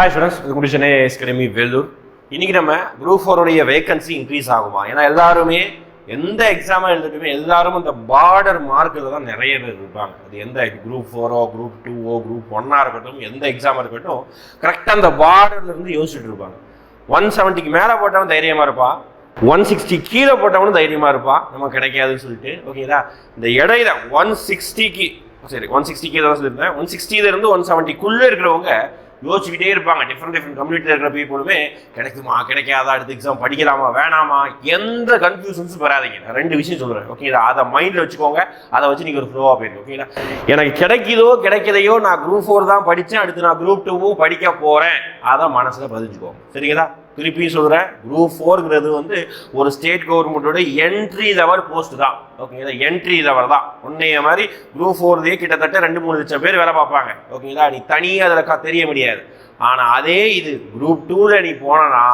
Hi students இது முடிச்சனே academy Vellore. இன்னைக்கு நம்ம குரூப் ஃபோருடைய வேகன்சி இன்க்ரீஸ் ஆகுமா? ஏன்னா எல்லாருமே எந்த எக்ஸாமாக எழுதிட்டுமே எல்லாரும் அந்த பார்டர் மார்க்கில் தான் நிறைய பேர் இருப்பாங்க. அது எந்த குரூப் ஃபோரோ குரூப் டூவோ குரூப் ஒன்னாக இருக்கட்டும் எந்த எக்ஸாமாக இருக்கட்டும் கரெக்டாக அந்த பார்டர்லேருந்து யோசிச்சுட்டு இருப்பாங்க. ஒன் செவன்ட்டிக்கு மேலே போட்டவன் தைரியமாக இருப்பான் ஒன் சிக்ஸ்டி கீழே போட்டவனும் தைரியமாக இருப்பான் நம்ம கிடைக்காதுன்னு சொல்லிட்டு ஓகேதா இந்த இடையில ஒன் சிக்ஸ்டிக்கு சரி ஒன் சிக்ஸ்டி கீழே தான் சொல்லியிருந்தேன். ஒன் சிக்ஸ்டியிலேருந்து ஒன் செவன்ட்டிக்குள்ளே இருக்கிறவங்க யோசிச்சுக்கிட்டே இருப்பாங்க. டிஃப்ரெண்ட் டிஃப்ரெண்ட் கம்யூனிட்டியில் இருக்கிற பீப்புளுமே கிடைக்குமா கிடைக்காதா அடுத்த எக்ஸாம் படிக்கலாமா வேணாமா எந்த கன்ஃபியூஷன்ஸும் வராதீங்க. நான் ரெண்டு விஷயம் சொல்கிறேன் ஓகேங்களா அதை மைண்டில் வச்சுக்கோங்க. அதை வச்சு நீங்கள் ஒரு ஃப்ளோவாக போயிருங்க ஓகேங்களா எனக்கு கிடைக்குதோ கிடைக்கலையோ நான் குரூப் ஃபோர் தான் படித்தேன். அடுத்து நான் குரூப் டூவும் படிக்க போகிறேன் அதை மனசில் பதிஞ்சுக்கோங்க. சரிங்களா? திருப்பியும் சொல்கிறேன் குரூப் ஃபோருங்கிறது வந்து ஒரு ஸ்டேட் கவர்மெண்ட்டோட என்ட்ரி லெவல் போஸ்ட் தான். ஓகேங்களா என்ட்ரி லெவல் தான் உன்னைய மாதிரி குரூப் ஃபோர்லேயே கிட்டத்தட்ட ரெண்டு மூணு லட்சம் பேர் வேலை பார்ப்பாங்க. ஓகேங்களா நீ தனியாக அதில் தெரிய முடியாது. ஆனால் அதே இது குரூப் டூவில் நீ போனனா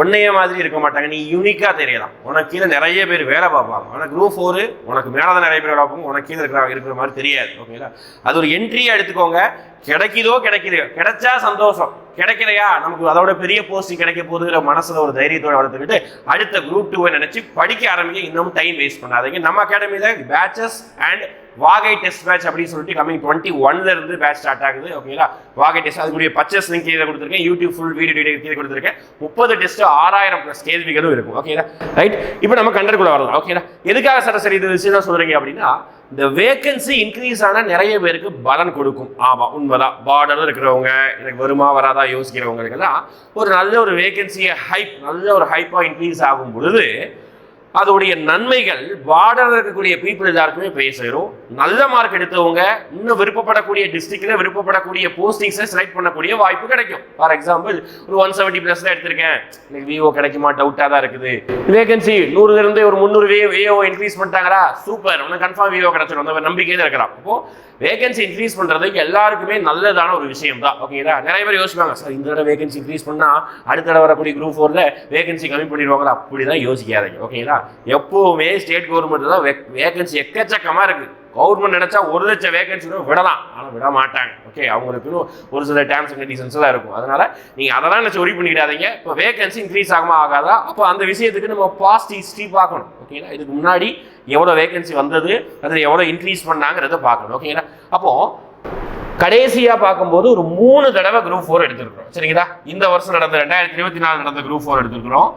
உன்னைய மாதிரி இருக்க மாட்டாங்க. நீ யூனிக்காக தெரியலாம். உனக்கு கீழே நிறைய பேர் வேலை பார்ப்பாங்க. ஆனால் குரூப் ஃபோரு உனக்கு மேலே தான் நிறைய பேர் வேலை பார்ப்போம் உனக்கு கீழே இருக்கிற இருக்கிற மாதிரி தெரியாது. ஓகேங்களா அது ஒரு என்ட்ரியாக எடுத்துக்கோங்க. கிடைக்குதோ கிடைக்குதோ கிடைச்சா சந்தோஷம். கிடைக்கலையா? நமக்கு அதோட பெரிய போஸ்டிங் கிடைக்க போகுதுங்கிற மனசில் ஒரு தைரியத்தோடு வளர்த்துக்கிட்டு அடுத்த குரூப் டூவை நினச்சி படிக்க ஆரம்பிக்க இன்னும் டைம் வேஸ்ட் பண்ணாதீங்க. நம்ம அகாடமியில பேச்சஸ் அண்ட் வாகை டெஸ்ட் பேட்ச் அப்படின்னு சொல்லிட்டு கம்மிங் டுவெண்ட்டி ஒன்ல இருந்து பேட்ச் ஸ்டார்ட் ஆகுது ஓகேங்களா வாகை டெஸ்ட் அதுக்குரிய பர்ச்சேஸ் லிங்க் கீழே கொடுத்துருக்கேன். யூடியூப் ஃபுல் வீடியோ வீடியோ கீழே கொடுத்துருக்கேன். முப்பது டெஸ்ட் ஆறாயிரம் ப்ளஸ் கேள்விகளும் இருக்கும் ஓகேங்களா ரைட் இப்போ நம்ம கண்டருக்குள்ள வரலாம் ஓகேங்களா எதுக்காக சராசரி இது விஷயம் சொல்றீங்க அப்படின்னா இந்த வேகன்சி இன்க்ரீஸ் ஆனால் நிறைய பேருக்கு பலன் கொடுக்கும். ஆமாம் உண்மைதான். பார்டரில் இருக்கிறவங்க எனக்கு வருமா வராதா யோசிக்கிறவங்களுக்கெல்லாம் ஒரு நல்ல ஒரு வேகன்சியை ஹைப் நல்ல ஒரு ஹைப்பாக இன்க்ரீஸ் ஆகும் பொழுது அதோடைய நன்மைகள் பார்டரில் இருக்கக்கூடிய பீப்புள் எல்லாருக்குமே போய் சேரும் நல்ல மார்க் எடுத்தவங்க இன்னும் விருப்பப்படக்கூடிய டிஸ்ட்ரிக்ட்ல விருப்பப்படக்கூடிய போஸ்டிங்ஸை செலக்ட் பண்ணக்கூடிய வாய்ப்பு கிடைக்கும். ஃபார் எக்ஸாம்பிள் ஒரு ஒன் செவன்ட்டி ப்ளஸ் தான் எடுத்திருக்கேன். எனக்கு விஓ கிடைக்குமா? டவுட்டாக தான் இருக்குது. வேகன்சி நூறுல இருந்து ஒரு முந்நூறு வே விஓ இன்க்ரீஸ் பண்ணிட்டாங்களா? சூப்பர் உனக்கு கன்ஃபார்ம் விஓ கிடைச்சிடும். அந்த நம்பிக்கையில் இருக்கிறான். அப்போ வேகன்சி இன்க்ரீஸ் பண்ணுறதுக்கு எல்லாருக்குமே நல்லதான ஒரு விஷயம் தான் ஓகேங்களா நிறைய பேர் யோசிப்பாங்க சார் இந்த தடவை வேகன்சி இன்க்ரீஸ் பண்ணா அடுத்த தடவை வரக்கூடிய குரூப் ஃபோரில் வேகன்சி கம்மி பண்ணிடுவாங்களா? அப்படி தான் யோசிக்காதீங்க ஓகேங்களா எப்போவுமே ஸ்டேட் கவர்மெண்ட் தான் வேகன்சி எக்கச்சக்கமா இருக்கு. கவர்மெண்ட் நினைச்சா ஒரு லட்சம் வேகன்சி விடலாம். ஆனால் விட மாட்டாங்க. ஓகே அவங்களுக்குன்னு ஒரு சில டேர்ம்ஸ் அண்ட் கண்டிஷன்ஸ் தான் இருக்கும். அதனால நீங்க அதெல்லாம் நினச்சி ஒரி பண்ணிக்கிடாதீங்க இப்போ வேகன்சி இன்க்ரீஸ் ஆகுமா ஆகாதா? அப்போ அந்த விஷயத்துக்கு நம்ம பாஸ்ட் ஹிஸ்ட்ரி பார்க்கணும். ஓகேங்களா இதுக்கு முன்னாடி எவ்வளோ வேகன்சி வந்தது அதில் எவ்வளோ இன்க்ரீஸ் பண்ணாங்கிறத பார்க்கணும். ஓகேங்களா அப்போ கடைசியா பார்க்கும்போது ஒரு மூணு தடவை குரூப் ஃபோர் எடுத்திருக்கிறோம். சரிங்களா? இந்த வருஷம் நடந்த ரெண்டாயிரத்தி இருபத்தி நாலு நடந்த குரூப் ஃபோர் எடுத்திருக்கிறோம்.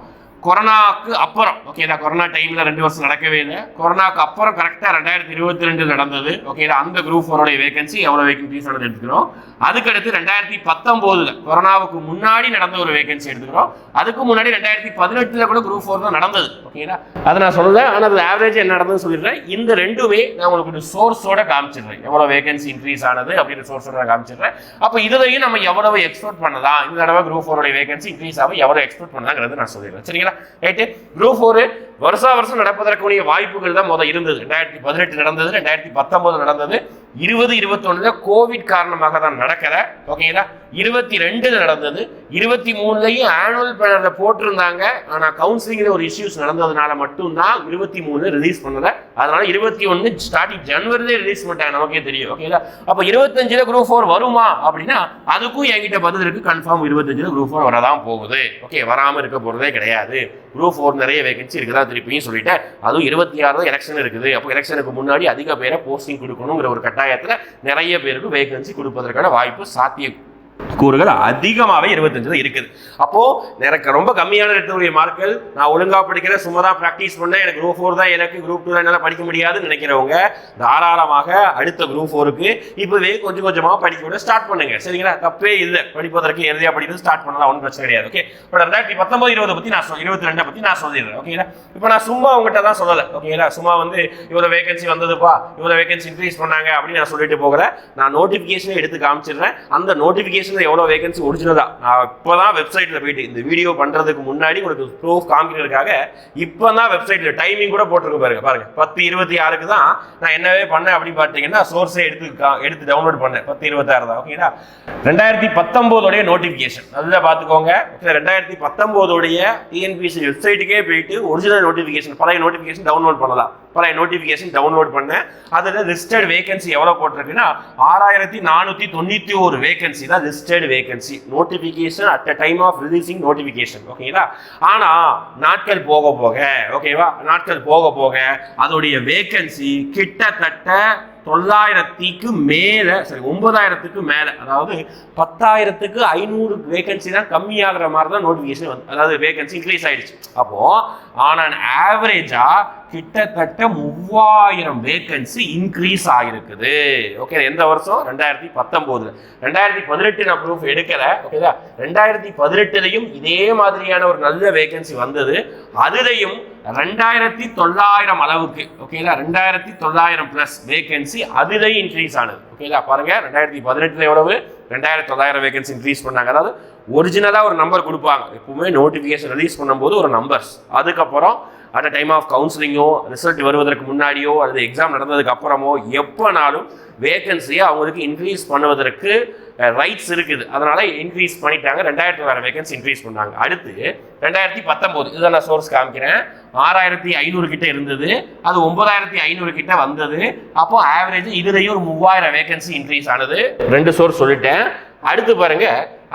கொரோனாக்கு அப்புறம் ஓகேடா கொரோனா டைம்ல ரெண்டு வருஷம் நடக்கவே இல்லை. கொரோனாக்கு அப்புறம் கரெக்டாக ரெண்டாயிரத்தி இருபத்தி ரெண்டு நடந்தது. ஓகேடா அந்த குரூப் ஃபோரோடைய வேகன்சி எவ்வளோ வேகன்சிஸ் நடந்து எடுத்துக்கிறோம். அதுக்கடுத்து ரெண்டாயிரத்தி பத்தொம்போதுல கொரோனாவுக்கு முன்னாடி நடந்த ஒரு வேகன்சி எடுத்துக்கிறோம். அதுக்கு முன்னாடி ரெண்டாயிரத்தி பதினெட்டுல கூட குரூப் ஃபோர் தான் நடந்தது. ஓகேடா அதை நான் சொல்லுறேன் ஆனால் அது ஆவரேஜ் என்ன நடந்ததுன்னு சொல்லிடுறேன். இந்த ரெண்டுமே நான் உங்களுக்கு ஒரு சோர்ஸோட காமிச்சிடுறேன். எவ்வளோ வேகன்சி இன்க்ரீஸ் ஆனது அப்படின்ற சோர்ஸோட காமிச்சிடுறேன். அப்போ இதுலையும் நம்ம எவ்வளவு எக்ஸ்போர்ட் பண்ணலாம்? இந்த தடவை குரூப் ஃபோரோட வேகன்சி இன்க்ரீஸ் ஆகும். எவ்வளோ எக்ஸ்போர்ட் பண்ணலாங்கிறது நான் சொல்லிடுறேன். சரிங்களா? ரைட்டு குரூப் ஃபோர் வருஷா வருஷம் நடப்பதற்குரிய வாய்ப்புகள் தான் முதல் இருந்தது. ரெண்டாயிரத்தி பதினெட்டு நடந்தது ரெண்டாயிரத்தி பத்தொம்போது நடந்தது. இருபது இருபத்தொன்னுல கோவிட் காரணமாக தான் நடக்கல. ஓகேங்களா இருபத்தி ரெண்டுல நடந்தது. இருபத்தி மூணுலையும் ஆனுவல் பிளான்ல போட்டிருந்தாங்க. ஆனா கவுன்சிலிங்ல ஒரு இஷ்யூஸ் நடந்ததுனால மட்டும்தான் இருபத்தி மூணு ரிலீஸ் பண்ணல. அதனால இருபத்தி ஒன்னு ஸ்டார்டிங் ஜனவரிலே ரிலீஸ் பண்ணிட்டாங்க நமக்கே தெரியும். ஓகேங்களா அப்ப இருபத்தஞ்சுல குரூப் ஃபோர் வருமா அப்படின்னா அதுக்கும் என்கிட்ட பதில் இருக்கு. கன்ஃபார்ம் இருபத்தஞ்சுல குரூப் ஃபோர் வரதான் போகுது. ஓகே வராம இருக்க போறதே கிடையாது. குரூப் ஃபோர் நிறைய வேகன்சி இருக்குதா திருப்பியும் சொல்லிட்டேன். அதுவும் இருபத்தி ஆறு தான் எலெக்ஷன் இருக்குது. அப்போ எலெக்ஷனுக்கு முன்னாடி அதிக பேரை போஸ்டிங் கொடுக்கணுங்கிற ஒரு கட்டாயத்தில் நிறைய பேருக்கு வேகன்சி கொடுப்பதற்கான வாய்ப்பு சாத்தியம். கூறுகள் அதிகமாகவே இருபத்தஞ்சு இருக்குது. அப்போது எனக்கு ரொம்ப கம்மியான எடுத்தக்கூடிய மார்க்கள் நான் ஒழுங்காக படிக்கிறேன் சும்மா தான் ப்ராக்டிஸ் பண்ணேன் எனக்கு குரூப் ஃபோர் தான் எனக்கு குரூப் டூ என்னால் படிக்க முடியாதுன்னு நினைக்கிறவங்க தாராளமாக அடுத்த குரூப் ஃபோருக்கு இப்போவே கொஞ்சம் கொஞ்சமாக படிக்க விட ஸ்டார்ட் பண்ணுங்க. சரிங்களா? தப்பே இல்லை. படிப்பதற்கு எளிதாக படிக்கிறது ஸ்டார்ட் பண்ணலாம் ஒன்றும் பிரச்சனை கிடையாது ஓகே இப்போ ரெண்டாயிரத்தி பத்தொம்போது இருபது பற்றி நான் சொல் இருபத்தி ரெண்டை பற்றி நான் சொல்லிடுறேன் ஓகேங்களா இப்போ நான் சும்மா அவங்ககிட்ட தான் சொல்லலை ஓகேங்களா சும்மா வந்து இவ்வளோ வேகன்சி வந்ததுப்பா இவ்வளோ வேகன்சி இன்க்ரீஸ் பண்ணாங்க அப்படின்னு நான் சொல்லிட்டு போகிறேன் நான் நோட்டிஃபிகேஷனை எடுத்து காமிச்சிடுறேன். அந்த நோட்டிஃபிகேஷன் எவ்வளோ வேகன்சி ஒரிஜினலாக நான் இப்போ தான் வெப்சைட்டில் போயிட்டு இந்த வீடியோ பண்ணுறதுக்கு முன்னாடி உங்களுக்கு ப்ரூஃப் காமிக்கிறதுக்காக இப்போ தான் வெப்சைட்டில் டைமிங் கூட போட்டிருக்கு பாருங்க பாருங்க. பத்து இருபத்தி ஆறுக்கு தான் நான் என்னவே பண்ணேன் அப்படின்னு பார்த்தீங்கன்னா சோர்ஸே எடுத்து எடுத்து டவுன்லோட் பண்ணேன். பத்து இருபத்தாறு தான் ஓகேங்களா ரெண்டாயிரத்தி பத்தொம்போதோடைய நோட்டிஃபிகேஷன் அதில் பார்த்துக்கோங்க ரெண்டாயிரத்தி பத்தொம்போதோடைய டிஎன்பிசி வெப்சைட்டுக்கே போயிட்டு ஒரிஜினல் நோட்டிஃபிகேஷன் பழைய நோட்டிஃபிகேஷன் டவுன்லோட் பண்ணலாம். பழைய நோட்டிஃபிகேஷன் டவுன்லோட் பண்ணேன். அதில் லிஸ்டட் வேகன்சி எவ்வளோ போட்டிருக்குன்னா ஆறாயிரத்தி நானூற்றி தொண்ணூற்றி ஒரு வேகன்சி தான் listed vacancy notification at a time of releasing notification ஓகேங்களா ஆனால் நாட்கள் போக போக ஓகேவா நாட்கள் போக போக அதோடைய வேகன்சி கிட்டத்தட்ட தொள்ளாயிரத்திக்கு மேல சரி ஒன்பதாயிரத்துக்கு மேல. அதாவது பத்தாயிரத்துக்கு ஐநூறு வேகன்சி தான் கம்மியாகிற மாதிரி தான் நோட்டிஃபிகேஷன் வந்து அதாவது வேகன்சி இன்க்ரீஸ் ஆயிடுச்சு. அப்போ ஆனால் ஆவரேஜா கிட்டத்தட்ட மூவாயிரம் வேகன்சி இன்க்ரீஸ் ஆகிருக்குது. ஓகே எந்த வருஷம்? ரெண்டாயிரத்தி பத்தொம்போதுல. ரெண்டாயிரத்தி பதினெட்டு நான் ப்ரூஃப் எடுக்கல. ஓகேதா ரெண்டாயிரத்தி பதினெட்டுலையும் இதே மாதிரியான ஒரு நல்ல வேகன்சி வந்தது. அதுலையும் ரெண்டாயிரத்தி தொள்ளாயிரம் அளவுக்கு ஓகேங்களா ரெண்டாயிரத்தி தொள்ளாயிரம் பிளஸ் வேகன்சி அதுலேயும் இன்க்ரீஸ் ஆனது ஓகேங்களா பாருங்க ரெண்டாயிரத்தி பதினெட்டுல எவ்வளவு? ரெண்டாயிரத்தி தொள்ளாயிரம் வேகன்சி இன்க்ரீஸ் பண்ணாங்க. அதாவது ஒரிஜினலாக ஒரு நம்பர் கொடுப்பாங்க. எப்பவுமே நோட்டிஃபிகேஷன் ரிலீஸ் பண்ணும்போது ஒரு நம்பர்ஸ் அதுக்கப்புறம் அட் டைம் ஆஃப் கவுன்சிலிங்கோ ரிசல்ட் வருவதற்கு முன்னாடியோ அல்லது எக்ஸாம் நடந்ததுக்கு அப்புறமோ எப்போனாலும் வேகன்சியை அவங்களுக்கு இன்க்ரீஸ் பண்ணுவதற்கு ரைட்ஸ் இருக்குது. அதனால் இன்க்ரீஸ் பண்ணிட்டாங்க. ரெண்டாயிரத்தி வேறு வேகன்சி இன்க்ரீஸ் பண்ணாங்க. அடுத்து ரெண்டாயிரத்தி பத்தொம்போது. இதை நான் சோர்ஸ் காமிக்கிறேன். ஆறாயிரத்தி ஐநூறு கிட்ட இருந்தது. அது ஒன்பதாயிரத்தி ஐநூறு கிட்ட வந்தது. அப்போ ஆவரேஜ் இதுலேயும் ஒரு மூவாயிரம் வேகன்சி இன்க்ரீஸ் ஆனது. ரெண்டு சோர்ஸ் சொல்லிட்டேன். அடுத்து பாருங்க.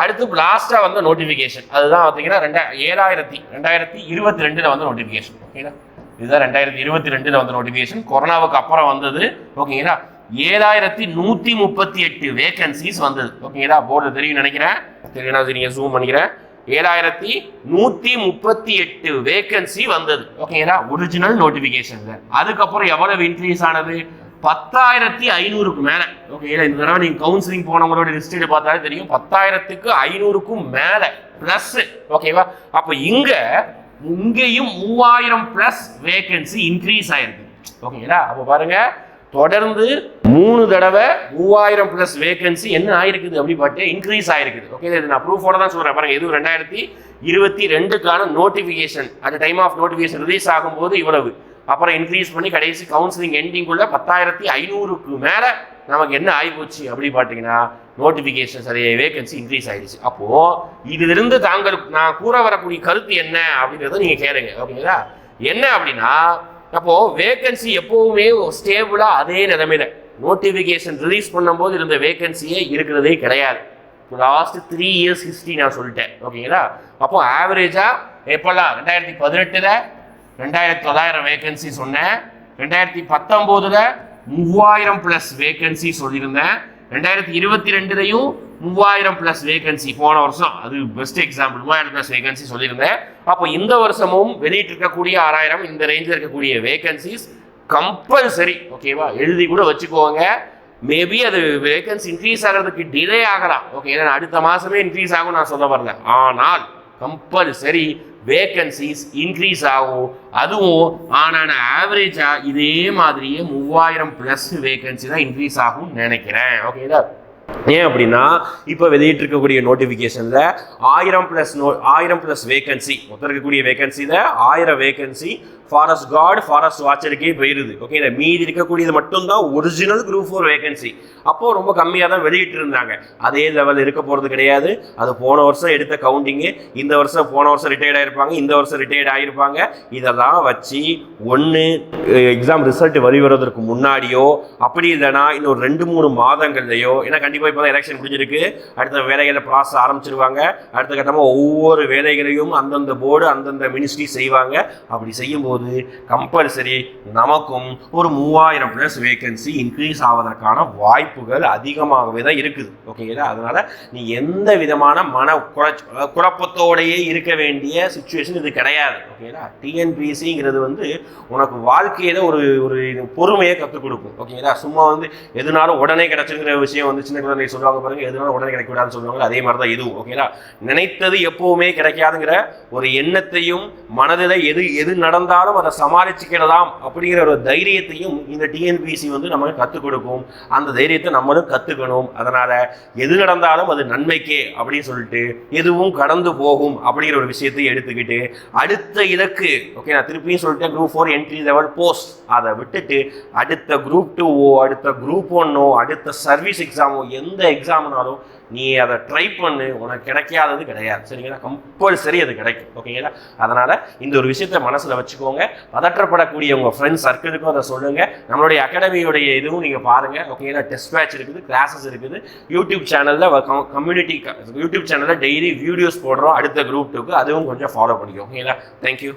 அடுத்து லாஸ்ட்டாக வந்த நோட்டிஃபிகேஷன் அதுதான் பார்த்தீங்கன்னா ரெண்டா ஏழாயிரத்தி ரெண்டாயிரத்தி இருபத்தி ரெண்டில் வந்த நோட்டிஃபிகேஷன் ஓகேங்களா இதுதான் ரெண்டாயிரத்தி இருபத்தி ரெண்டில் வந்த நோட்டிஃபிகேஷன் கொரோனாவுக்கு அப்புறம் வந்தது. ஓகேங்களா ஏழாயிரத்தி நூற்றி முப்பத்தி எட்டு வேகன்சிஸ் வந்தது. ஓகேங்களா போர்டு தெரியும் நினைக்கிறேன்? தெரியும்னா நீங்கள் ஜூம் பண்ணிக்கிறேன். ஏழாயிரத்தி நூற்றி முப்பத்தி எட்டு வேகன்சி வந்தது. ஓகேங்களா ஒரிஜினல் நோட்டிஃபிகேஷன்ல அதுக்கப்புறம் எவ்வளவு இன்க்ரீஸ் ஆனது? பத்தாயிரத்தி ஐநூறுக்கு மேல. ஓகேங்களா இந்த தடவை நீங்க கவுன்சிலிங் போனவங்களோட லிஸ்ட் பார்த்தாலே தெரியும். பத்தாயிரத்துக்கு ஐநூறுக்கும் மேல பிளஸ் ஓகேவா அப்போ இங்க இங்கேயும் மூவாயிரம் பிளஸ் வேகன்சி இன்க்ரீஸ் ஆயிருக்கு. ஓகேங்களா அப்போ பாருங்க. தொடர்ந்து மூணு தடவை மூவாயிரம் பிளஸ் வேகன்சி என்ன ஆயிருக்குது அப்படி பார்த்து இன்க்ரீஸ் ஆயிருக்குது. ஓகே இது நான் ப்ரூஃபோட தான் சொல்கிறேன் பாருங்க இது ரெண்டாயிரத்தி இருபத்தி ரெண்டுக்கான notification at time of notification release ஆகும்போது இவ்வளவு. அப்புறம் இன்க்ரீஸ் பண்ணி கடைசி கவுன்சிலிங் எண்டிங்குள்ள பத்தாயிரத்தி ஐநூறுக்கு மேலே நமக்கு என்ன ஆகிப்போச்சு அப்படி பார்த்தீங்கன்னா நோட்டிஃபிகேஷன் சரி வேகன்சி இன்க்ரீஸ் ஆயிடுச்சு அப்போது இதிலிருந்து தாங்கள் நான் கூற வரக்கூடிய கருத்து என்ன அப்படின்றத நீங்கள் கேளுங்க. ஓகேங்களா என்ன அப்படின்னா அப்போது வேகன்சி எப்போவுமே ஸ்டேபிளாக அதே நிலைமையில. நோட்டிஃபிகேஷன் ரிலீஸ் பண்ணும்போது இருந்த வேகன்சியே இருக்கிறதே கிடையாது. லாஸ்ட் த்ரீ இயர்ஸ் ஹிஸ்ட்ரி நான் சொல்லிட்டேன். ஓகேங்களா அப்போ ஆவரேஜாக எப்போல்லாம்? ரெண்டாயிரத்தி பதினெட்டில் ரெண்டாயிரத்தி தொள்ளாயிரம் வேகன்சி சொன்னேன். ரெண்டாயிரத்தி பத்தொம்போதில் மூவாயிரம் ப்ளஸ் வேகன்சி சொல்லியிருந்தேன். ரெண்டாயிரத்தி இருபத்தி ரெண்டுலையும் மூவாயிரம் ப்ளஸ் வேகன்சி போன வருஷம். அது பெஸ்ட் எக்ஸாம்பிள் மூவாயிரம் ப்ளஸ் வேகன்சி சொல்லியிருந்தேன். அப்போ இந்த வருஷமும் வெளியிட்டிருக்கக்கூடிய ஆறாயிரம் இந்த ரேஞ்சில் இருக்கக்கூடிய வேகன்சிஸ் கம்பல்சரி ஓகேவா? எழுதி கூட வச்சுக்கோங்க. மேபி அது வேகன்சி இன்க்ரீஸ் ஆகிறதுக்கு டிலே ஆகலாம். ஓகே ஏன்னா அடுத்த மாதமே இன்க்ரீஸ் ஆகும் நான் சொல்ல வரல. ஆனால் கம்பல்சரி வேகன்சிஸ் இன்க்ரீஸ் ஆகும். அதுவும் ஆனால் ஆவரேஜாக இதே மாதிரியே மூவாயிரம் ப்ளஸ் வேகன்சி தான் இன்க்ரீஸ் ஆகும்னு நினைக்கிறேன். ஓகேதா ஏன் அப்படின்னா இப்போ வெளியிட்டு இருக்கக்கூடிய நோட்டிஃபிகேஷனில் ஆயிரம் ப்ளஸ் நோ ஆயிரம் ப்ளஸ் வேகன்சி மொத்தம் இருக்கக்கூடிய வேகன்சியில் ஆயிரம் வேகன்சி ஃபாரஸ்ட் கார்டு ஃபாரஸ்ட் வாட்சருக்கே போயிருது. ஓகே மீதி இருக்கக்கூடியது மட்டும்தான் ஒரிஜினல் குரூப் ஃபோர் வேகன்சி அப்போது ரொம்ப கம்மியாக தான் வெளியிட்டு இருந்தாங்க அதே லெவல் இருக்க போகிறது கிடையாது. அது போன வருஷம் எடுத்த கவுண்டிங்கு இந்த வருஷம் போன வருஷம் ரிட்டையர்ட் ஆகிருப்பாங்க இந்த வருஷம் ரிட்டையர்ட் ஆகிருப்பாங்க இதெல்லாம் வச்சு ஒன்று எக்ஸாம் ரிசல்ட் வெளிவரதற்கு முன்னாடியோ அப்படி இல்லைன்னா இன்னொரு ரெண்டு மூணு மாதங்கள்லையோ ஏன்னா கண்டிப்பாக இப்போ தான் எலெக்ஷன் முடிஞ்சிருக்கு. அடுத்த வேலைகளை ப்ராசஸ் ஆரம்பிச்சிருவாங்க. அடுத்த கட்டமாக ஒவ்வொரு வேலைகளையும் அந்தந்த போர்டு அந்தந்த மினிஸ்ட்ரி செய்வாங்க. அப்படி செய்யும்போது கம்பல்சரி நமக்கும் ஒரு மூவாயிரம் ப்ளஸ் வேகன்சி இன்க்ரீஸ் ஆவதற்கான வாய்ப்புகள் அதிகமாகவே தான் இருக்குது. ஓகேங்களா அதனால் நீ எந்த விதமான மன குழச் குழப்பத்தோடையே இருக்க வேண்டிய சுச்சுவேஷன் இது கிடையாது. ஓகேங்களா டிஎன்பிஎஸ்சிங்கிறது வந்து உனக்கு வாழ்க்கையில ஒரு ஒரு பொறுமையை கற்றுக் கொடுக்கும். ஓகேங்களா சும்மா வந்து எதுனாலும் உடனே கிடைச்சுங்கிற விஷயம் வந்து சின்ன குழந்தை சொல்லுவாங்க பாருங்க எதுவும் உடனே கிடைக்க விடாதுன்னு சொல்லுவாங்க. அதே மாதிரி தான் இதுவும் ஓகேங்களா நினைத்தது எப்பவுமே கிடைக்காதுங்கிற ஒரு எண்ணத்தையும் மனதில் எது எது நடந்தாலும் அதை சமாளிச்சுக்கிடலாம் அப்படிங்கிற ஒரு தைரியத்தையும் இந்த டிஎன்பிசி வந்து நமக்கு கற்றுக் கொடுக்கும். அந்த தைரியத்தை நம்மளும் கற்றுக்கணும் அதனால் எது நடந்தாலும் அது நன்மைக்கே அப்படின்னு சொல்லிட்டு எதுவும் கடந்து போகும் அப்படிங்கிற ஒரு விஷயத்தை எடுத்துக்கிட்டு அடுத்த இலக்கு ஓகே நான் திருப்பியும் சொல்லிட்டேன் group four entry level post அதை விட்டுட்டு அடுத்த குரூப் டூவோ அடுத்த குரூப் ஒன்னோ அடுத்த சர்வீஸ் எக்ஸாமோ எந்த எந்த எக்ஸாம்னாலும் நீ அதை ட்ரை பண்ணு உனக்கு கிடைக்காதது கிடையாது. சரிங்களா? கம்பல்சரி அது கிடைக்கும். ஓகேங்களா? அதனால் இந்த ஒரு விஷயத்தை மனசில் வச்சுக்கோங்க. பதற்றப்படக்கூடிய உங்கள் ஃப்ரெண்ட்ஸ் சர்க்கிளுக்கும் அதை சொல்லுங்கள் நம்மளுடைய அகாடமியுடைய இதுவும் நீங்கள் பாருங்கள் ஓகேங்களா? டெஸ்ட் பேட்ச் இருக்குது கிளாஸஸ் இருக்குது. யூடியூப் சேனலில் கம்யூனிட்டி யூடியூப் சேனலில் டெய்லி வீடியோஸ் போடுறோம். அடுத்த குரூப் டூக்கு அதுவும் கொஞ்சம் ஃபாலோ பண்ணிக்கோ ஓகேங்களா? தேங்க்யூ